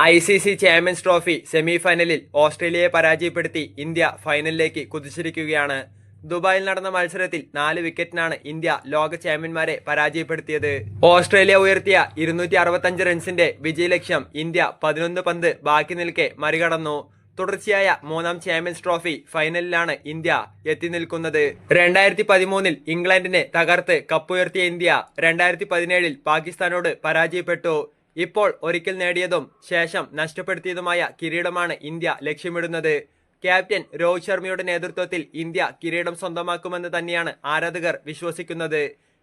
I C C champions trophy semi ഫൈനലിൽ ഓസ്ട്രേലിയയെ പരാജയപ്പെടുത്തി ഇന്ത്യ ഫൈനലിലേക്ക് കുതിച്ചിരിക്കുകയാണ്. ദുബായിൽ നടന്ന മത്സരത്തിൽ നാല് വിക്കറ്റിനാണ് ഇന്ത്യ ലോക ചാമ്പ്യന്മാരെ പരാജയപ്പെടുത്തിയത്. ഓസ്ട്രേലിയ ഉയർത്തിയ ഇരുന്നൂറ്റി അറുപത്തഞ്ച് റൺസിന്റെ വിജയലക്ഷ്യം ഇന്ത്യ പതിനൊന്ന് പന്ത് ബാക്കി നിൽക്കെ മറികടന്നു. തുടർച്ചയായ മൂന്നാം ചാമ്പ്യൻസ് ട്രോഫി ഫൈനലിലാണ് ഇന്ത്യ എത്തി നിൽക്കുന്നത്. രണ്ടായിരത്തി പതിമൂന്നിൽ ഇംഗ്ലണ്ടിനെ തകർത്ത് കപ്പുയർത്തിയ ഇന്ത്യ രണ്ടായിരത്തി പതിനേഴിൽ പാകിസ്ഥാനോട് പരാജയപ്പെട്ടു. ഇപ്പോൾ ഒരിക്കൽ നേടിയതും ശേഷം നഷ്ടപ്പെടുത്തിയതുമായ കിരീടമാണ് ഇന്ത്യ ലക്ഷ്യമിടുന്നത്. ക്യാപ്റ്റൻ രോഹിത് ശർമ്മയുടെ നേതൃത്വത്തിൽ ഇന്ത്യ കിരീടം സ്വന്തമാക്കുമെന്ന് തന്നെയാണ് ആരാധകർ വിശ്വസിക്കുന്നത്.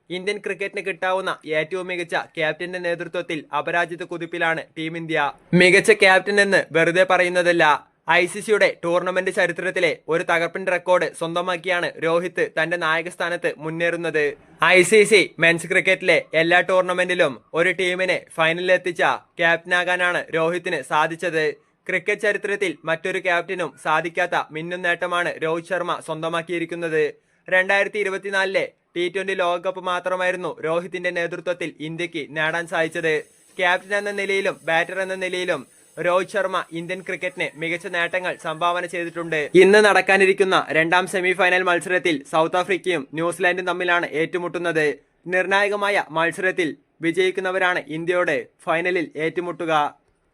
ഇന്ത്യൻ ക്രിക്കറ്റിന് കിട്ടാവുന്ന ഏറ്റവും മികച്ച ക്യാപ്റ്റന്റെ നേതൃത്വത്തിൽ അപരാജിത കുതിപ്പിലാണ് ടീം ഇന്ത്യ. മികച്ച ക്യാപ്റ്റൻ എന്ന് വെറുതെ പറയുന്നതല്ല. ഐ സി സിയുടെ ടൂർണമെന്റ് ചരിത്രത്തിലെ ഒരു തകർപ്പൻ റെക്കോർഡ് സ്വന്തമാക്കിയാണ് രോഹിത് തന്റെ നായകസ്ഥാനത്ത് മുന്നേറുന്നത്. ഐ സി സി മെൻസ് ക്രിക്കറ്റിലെ എല്ലാ ടൂർണമെന്റിലും ഒരു ടീമിനെ ഫൈനലിലെത്തിച്ച ക്യാപ്റ്റനാകാനാണ് രോഹിത്തിന് സാധിച്ചത്. ക്രിക്കറ്റ് ചരിത്രത്തിൽ മറ്റൊരു ക്യാപ്റ്റനും സാധിക്കാത്ത മിന്നും നേട്ടമാണ് രോഹിത് ശർമ്മ സ്വന്തമാക്കിയിരിക്കുന്നത്. രണ്ടായിരത്തി ഇരുപത്തിനാലിലെ ടി ട്വന്റി ലോകകപ്പ് മാത്രമായിരുന്നു രോഹിത്തിന്റെ നേതൃത്വത്തിൽ ഇന്ത്യയ്ക്ക് നേടാൻ സാധിച്ചത്. ക്യാപ്റ്റൻ എന്ന നിലയിലും ബാറ്റർ എന്ന നിലയിലും രോഹിത് ശർമ്മ ഇന്ത്യൻ ക്രിക്കറ്റിന് മികച്ച നേട്ടങ്ങൾ സംഭാവന ചെയ്തിട്ടുണ്ട്. ഇന്ന് നടക്കാനിരിക്കുന്ന രണ്ടാം സെമിഫൈനൽ മത്സരത്തിൽ സൗത്ത് ആഫ്രിക്കയും ന്യൂസിലാൻഡും തമ്മിലാണ് ഏറ്റുമുട്ടുന്നത്. നിർണായകമായ മത്സരത്തിൽ വിജയിക്കുന്നവരാണ് ഇന്ത്യയോട് ഫൈനലിൽ ഏറ്റുമുട്ടുക.